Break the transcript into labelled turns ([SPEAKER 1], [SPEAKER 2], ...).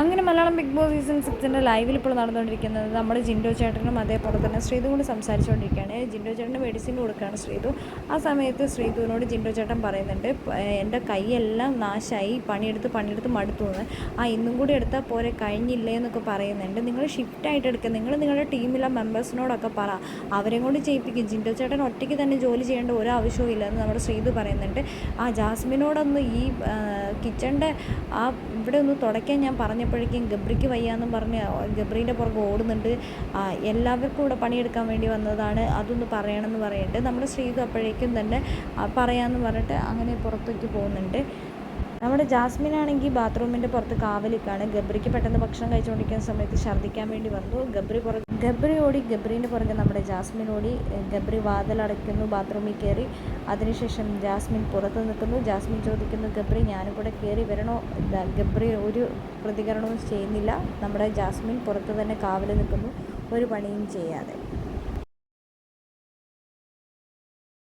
[SPEAKER 1] അങ്ങനെ Malayalam big Boss season സിക്സിന്റെ ലൈവിൽ ഇപ്പോൾ നടന്നുകൊണ്ടിരിക്കുന്നത് നമ്മൾ ജിൻഡോ ചേട്ടനും അതേപോലെ തന്നെ ശ്രീതു കൊണ്ട് സംസാരിച്ചുകൊണ്ടിരിക്കുകയാണ്. ജിൻഡോ ചേട്ടന് മെഡിസിൻ കൊടുക്കുകയാണ് ശ്രീതു. ആ സമയത്ത് ശ്രീതുവിനോട് ജിൻഡോ ചേട്ടൻ പറയുന്നുണ്ട് "പ- എന്റെ കൈയെല്ലാം നാശമായി പണിയെടുത്ത് പണിയെടുത്ത് മടുത്തു എന്ന്. ആ ഇന്നും കൂടി എടുത്താൽ പോരെ കഴിഞ്ഞില്ലേ എന്നൊക്കെ പറയുന്നുണ്ട്. നിങ്ങൾ ഷിഫ്റ്റ് ആയിട്ട് എടുക്കുക നിങ്ങൾ നിങ്ങളുടെ ടീമിലെ മെമ്പേഴ്സിനോടൊക്കെ പറ. അവരെയും കൊണ്ട് ചെയ്യിപ്പിക്കും. ജിൻഡോ ചേട്ടൻ ഒറ്റയ്ക്ക് തന്നെ ജോലി ചെയ്യേണ്ട ഒരു ആവശ്യവും ഇല്ലെന്ന് നമ്മുടെ ശ്രീതു പറയുന്നുണ്ട്. ആ ജാസ്മിനോടൊന്ന് ഈ കിച്ചണിന്റെ ആ ഇവിടെ ഒന്ന് തുടയ്ക്കാൻ ഞാൻ പറഞ്ഞപ്പോഴേക്കും ഗബ്രിക്ക് വയ്യാന്നും പറഞ്ഞ് ഗബ്രീന്റെ പുറകെ ഓടുന്നുണ്ട്. എല്ലാവർക്കും ഇവിടെ പണിയെടുക്കാൻ വേണ്ടി വന്നതാണ്. അതൊന്ന് പറയണമെന്ന് പറഞ്ഞിട്ട് നമ്മുടെ ശ്രീതു അപ്പോഴേക്കും തന്നെ പറയാമെന്ന് പറഞ്ഞിട്ട് അങ്ങനെ പുറത്തേക്ക് പോകുന്നുണ്ട്. നമ്മുടെ ജാസ്മിൻ ആണെങ്കിൽ ബാത്റൂമിന്റെ പുറത്ത് കാവലിക്കാണ് ഗബ്രിക്ക് പെട്ടെന്ന് ഭക്ഷണം കഴിച്ചുകൊണ്ടിരിക്കുന്ന സമയത്ത് ഛർദ്ദിക്കാൻ വേണ്ടി വന്നു. ഗബ്രി പുറകെ ഗബ്രി ഓടി ഗബ്രീന്റെ പുറകെ നമ്മുടെ ജാസ്മിൻ ഓടി. ഗബ്രി വാതിലടയ്ക്കുന്നു ബാത്റൂമിൽ കയറി. അതിനുശേഷം ജാസ്മിൻ പുറത്ത് നിൽക്കുന്നു. ജാസ്മിൻ ചോദിക്കുന്നു ഗബ്രി ഞാനും കൂടെ കയറി വരണോ? ഗബ്രി ഒരു പ്രതികരണവും ചെയ്യുന്നില്ല. നമ്മുടെ ജാസ്മിൻ പുറത്ത് തന്നെ കാവൽ നിൽക്കുന്നു. ഒരു പണിയും ചെയ്യാതെ.